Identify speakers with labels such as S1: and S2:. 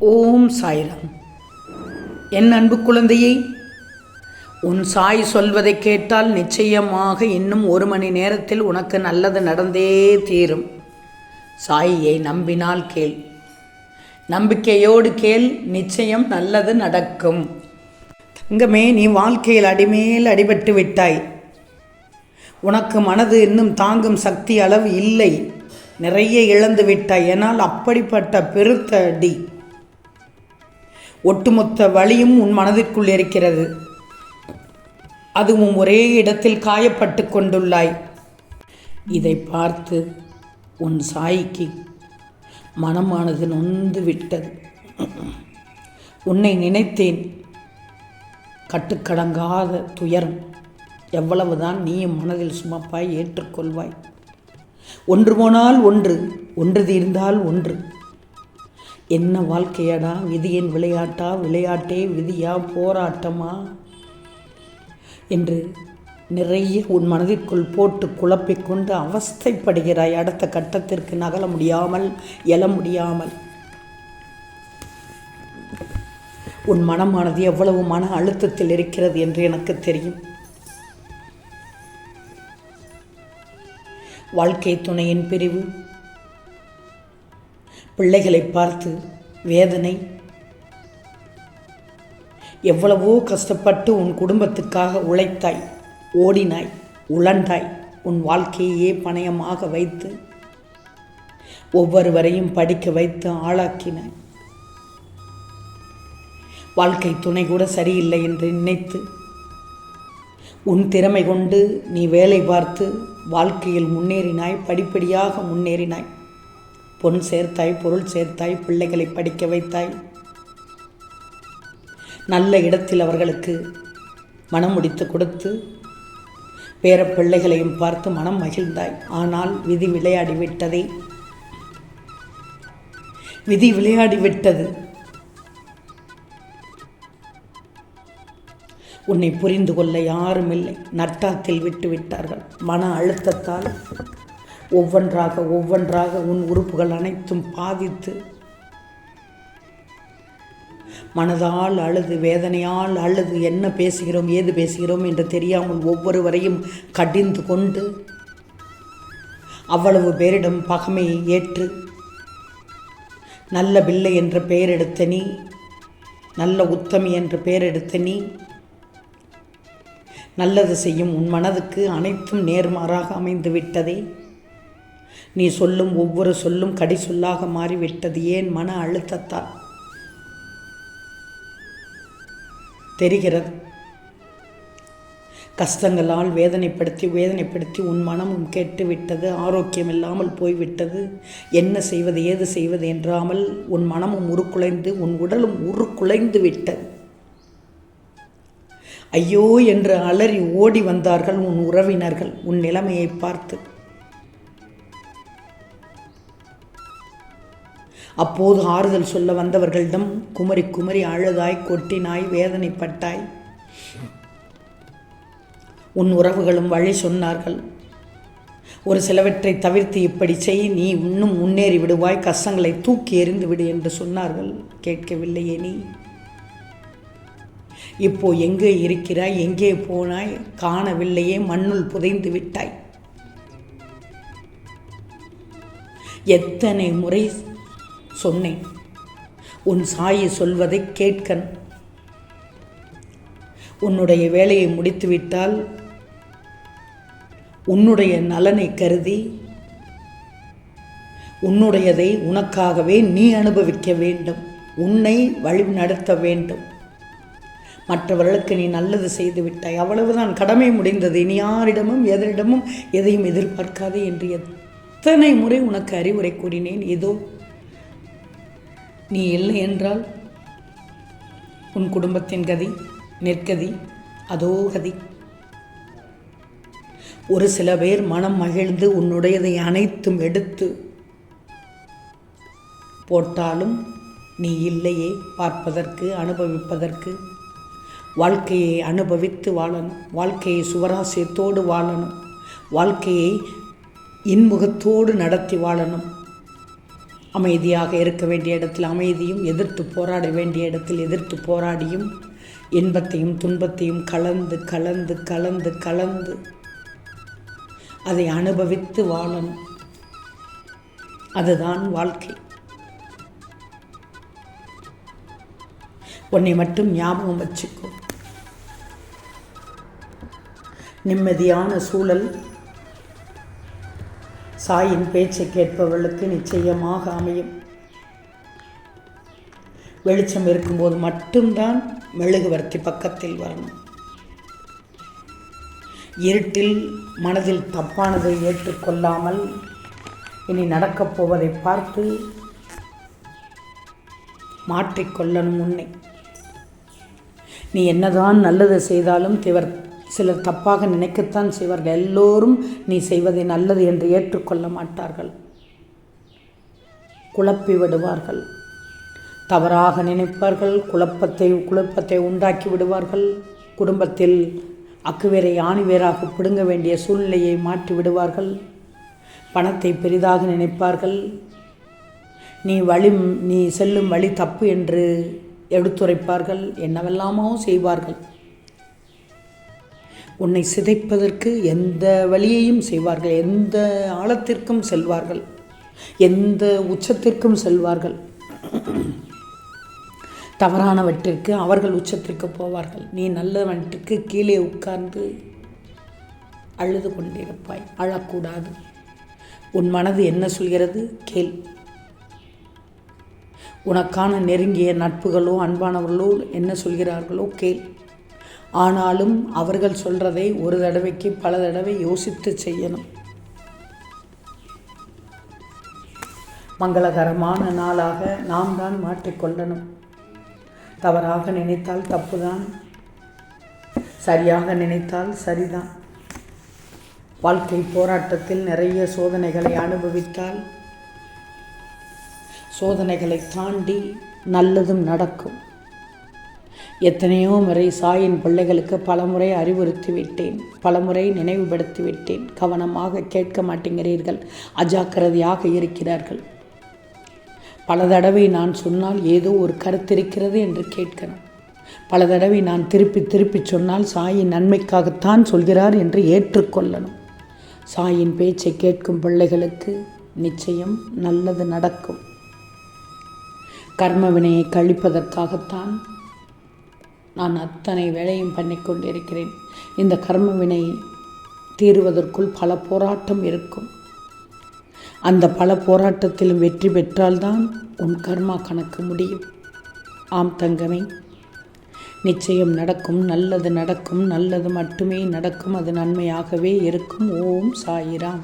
S1: ஓம் சாய்ராம். என் அன்பு குழந்தையை உன் சாய் சொல்வதை கேட்டால் நிச்சயமாக இன்னும் ஒரு மணி நேரத்தில் உனக்கு நல்லது நடந்தே தீரும். சாயியை நம்பினால் கேள். நம்பிக்கையோடு கேள் நிச்சயம் நல்லது நடக்கும். தங்கமே நீ வாழ்க்கையில் அடிமேல் அடிபட்டு விட்டாய். உனக்கு மனது இன்னும் தாங்கும் சக்தி அளவு இல்லை. நிறைய இழந்து விட்டாய். ஏனால் அப்படிப்பட்ட பெருத்த அடி. ஒட்டுமொத்த வலியும் உன் மனதிற்குள் இருக்கிறது. அதுவும் ஒரே இடத்தில் காயப்பட்டு கொண்டுள்ளாய். இதை பார்த்து உன் சாய்க்கு மனமானது நொந்து விட்டது. உன்னை நினைத்தேன். கட்டுக்கடங்காத துயரம் எவ்வளவுதான் நீயும் மனதில் சுமப்பாய் ஏற்றுக்கொள்வாய். ஒன்று போனால் ஒன்று ஒன்று தீர்ந்தால் ஒன்று. என்ன வாழ்க்கையாடா? விதியின் விளையாட்டா? விளையாட்டே விதியா? போராட்டமா? என்று நிறைய உன் மனதிற்குள் போட்டு குழப்பிக்கொண்டு அவஸ்தைப்படுகிறாய். அடுத்த கட்டத்திற்கு நகல முடியாமல் எழ முடியாமல். உன் மனமானது எவ்வளவு மன அழுத்தத்தில் இருக்கிறது என்று எனக்கு தெரியும். வாழ்க்கை துணையின் பிரிவு பிள்ளைகளை பார்த்து வேதனை. எவ்வளவோ கஷ்டப்பட்டு உன் குடும்பத்துக்காக உழைத்தாய் ஓடினாய் உழண்டாய் உன் வாழ்க்கையே பணயமாக வைத்து ஒவ்வொருவரையும் படிக்க வைத்து ஆளாக்கினாய். வாழ்க்கை துணை கூட சரியில்லை என்று நினைத்து உன் திறமை கொண்டு நீ வேலை பார்த்து வாழ்க்கையில் முன்னேறினாய் படிப்படியாக முன்னேறினாய். பொன் சேர்த்தாய் பொருள் சேர்த்தாய் பிள்ளைகளை படிக்க வைத்தாய். நல்ல இடத்தில் அவர்களுக்கு மனம் முடித்து கொடுத்து பேர பிள்ளைகளையும் பார்த்து மனம் மகிழ்ந்தாய். ஆனால் விதி விளையாடி விட்டதே. விதி விளையாடி விட்டது. உன்னை புரிந்து கொள்ள யாரும் இல்லை. நட்டாத்தில் விட்டு விட்டார்கள். மன அழுத்தத்தால் ஒவ்வொன்றாக ஒவ்வொன்றாக உன் உறுப்புகள் அனைத்தும் பாதித்து மனதால் அழுது வேதனையால் அழுது என்ன பேசுகிறோம் ஏது பேசுகிறோம் என்று தெரியாமல் ஒவ்வொருவரையும் கடிந்து கொண்டு அவ்வளவு பேரிடம் பகமையை ஏற்று நல்ல பிள்ளை என்ற பெயர் எடுத்த நீ நல்ல உத்தமி என்ற பெயர் எடுத்த நீ நல்லது செய்யும் உன் மனதுக்கு அனைத்தும் நேர்மாறாக அமைந்து விட்டதே நீ சொல்லும் ஒவ்வொரு சொல்லும் கடி சொல்லாக மாறிவிட்டது. ஏன் மன அழுத்தத்தால்? தெரிகிறது. கஷ்டங்களால் வேதனைப்படுத்தி வேதனைப்படுத்தி உன் மனமும் கேட்டுவிட்டது. ஆரோக்கியம் இல்லாமல் போய்விட்டது. என்ன செய்வது ஏது செய்வது என்றாமல் உன் மனமும் உருக்குலைந்து உன் உடலும் உருக்குலைந்து விட்டது. ஐயோ என்று அலறி ஓடி வந்தார்கள் உன் உறவினர்கள். உன் நிலைமையை பார்த்து அப்போது ஆறுதல் சொல்ல வந்தவர்களிடம் குமரி குமரி அழுதாய் கொட்டினாய் வேதனைப்பட்டாய். உன் உறவுகளும் வழி சொன்னார்கள். ஒரு சிலவற்றை தவிர்த்து இப்படி செய் நீ இன்னும் முன்னேறி விடுவாய் கஷ்டங்களை தூக்கி எறிந்து விடு என்று சொன்னார்கள். கேட்கவில்லையே நீ. இப்போ எங்கே இருக்கிறாய் எங்கே போனாய் காணவில்லையே மண்ணுள் புதைந்து விட்டாய். எத்தனை முறை சொன்னேன். உன் சாயி சொல்வதை கேட்கன். உன்னுடைய வேலையை முடித்துவிட்டால் உன்னுடைய நலனை கருதி உன்னுடையதை உனக்காகவே நீ அனுபவிக்க வேண்டும். உன்னை வழி நடத்த வேண்டும். மற்றவர்களுக்கு நீ நல்லது செய்து விட்டாய். அவ்வளவுதான். கடமை முடிந்தது. நீ யாரிடமும் எதரிடமும் எதையும் எதிர்பார்க்காதே என்று எத்தனை முறை உனக்கு அறிவுரை கூறினேன். ஏதோ நீ இல்லை என்றால் உன் குடும்பத்தின் கதி நெற்கதி அதோ கதி. ஒரு சில பேர் மனம் மகிழ்ந்து உன்னுடையதை அனைத்தும் எடுத்து போட்டாலும் நீ இல்லையே பார்ப்பதற்கு அனுபவிப்பதற்கு. வாழ்க்கையை அனுபவித்து வாழணும். வாழ்க்கையை சுவராசியத்தோடு வாழணும். வாழ்க்கையை இன்முகத்தோடு நடத்தி வாழணும். அமைதியாக இருக்க வேண்டிய இடத்தில் அமைதியும் எதிர்த்து போராட வேண்டிய இடத்தில் எதிர்த்து போராடியும் இன்பத்தையும் துன்பத்தையும் கலந்து கலந்து கலந்து கலந்து அதை அனுபவித்து வாழணும். அதுதான் வாழ்க்கை. உன்னை மட்டும் ஞாபகம் வச்சுக்கோ. நிம்மதியான சூழல் சாயின் பேச்சை கேட்பவர்களுக்கு நிச்சயமாக அமையும். வெளிச்சம் இருக்கும்போது மட்டும்தான் மெழுகுவர்த்தி பக்கத்தில் வரணும். இருட்டில் மனதில் தப்பானதை ஏற்றுக்கொள்ளாமல் இனி நடக்கப் போவதை பார்த்து மாற்றிக்கொள்ளணும் உன்னை. நீ என்னதான் நல்லது செய்தாலும் திவர் சிலர் தப்பாக நினைக்கத்தான் செய்வார்கள். எல்லோரும் நீ செய்வதை நல்லது என்று ஏற்றுக்கொள்ள மாட்டார்கள். குழப்பி விடுவார்கள். தவறாக நினைப்பார்கள். குழப்பத்தை குழப்பத்தை உண்டாக்கி விடுவார்கள். குடும்பத்தில் அக்குவேரை ஆணிவேராக பிடுங்க வேண்டிய சூழ்நிலையை மாற்றி விடுவார்கள். பணத்தை பெரிதாக நினைப்பார்கள். நீ வழி நீ செல்லும் வழி தப்பு என்று எடுத்துரைப்பார்கள். என்னவெல்லாமோ செய்வார்கள். உன்னை சிதைப்பதற்கு எந்த வழியையும் செய்வார்கள் எந்த ஆழத்திற்கும் செல்வார்கள் எந்த உச்சத்திற்கும் செல்வார்கள். தவறானவற்றிற்கு அவர்கள் உச்சத்திற்கு போவார்கள். நீ நல்லவற்றிற்கு கீழே உட்கார்ந்து அழுது கொண்டிருப்பாய் அழக்கூடாது. உன் மனது என்ன சொல்கிறது? கேள். உனக்கான நெருங்கிய நட்புகளோ அன்பானவர்களோ என்ன சொல்கிறார்களோ கேள். ஆனாலும் அவர்கள் சொல்கிறதை ஒரு தடவைக்கு பல தடவை யோசித்து செய்யணும். மங்களகரமான நாளாக நாம் தான் மாற்றிக்கொள்ளணும் தவறாக நினைத்தால் தப்புதான். சரியாக நினைத்தால் சரிதான். வாழ்க்கை போராட்டத்தில் நிறைய சோதனைகளை அனுபவித்தால் சோதனைகளை தாண்டி நல்லதும் நடக்கும். எத்தனையோ முறை சாயின் பிள்ளைகளுக்கு பலமுறை அறிவுறுத்தி விட்டேன் பலமுறை நினைவுபடுத்தி விட்டேன் கவனமாக கேட்க மாட்டேங்கிறீர்கள். அஜாக்கிரதையாக இருக்கிறார்கள். பல தடவை நான் சொன்னால் ஏதோ ஒரு கருத்திருக்கிறது என்று கேட்கணும். பல தடவை நான் திருப்பி திருப்பி சொன்னால் சாயின் நன்மைக்காகத்தான் சொல்கிறார் என்று ஏற்றுக்கொள்ளணும். சாயின் பேச்சை கேட்கும் பிள்ளைகளுக்கு நிச்சயம் நல்லது நடக்கும். கர்ம வினையை கழிப்பதற்காகத்தான் நான் அத்தனை வேலையும் பண்ணி கொண்டிருக்கிறேன். இந்த கர்ம வினை தீருவதற்குள் பல போராட்டம் இருக்கும். அந்த பல போராட்டத்திலும் வெற்றி பெற்றால்தான் உன் கர்மா கணக்கு முடியும். ஆம் தங்கமே நிச்சயம் நடக்கும் நல்லது நடக்கும் நல்லது மட்டுமே நடக்கும் அது நன்மையாகவே இருக்கும். ஓம் சாயிராம்.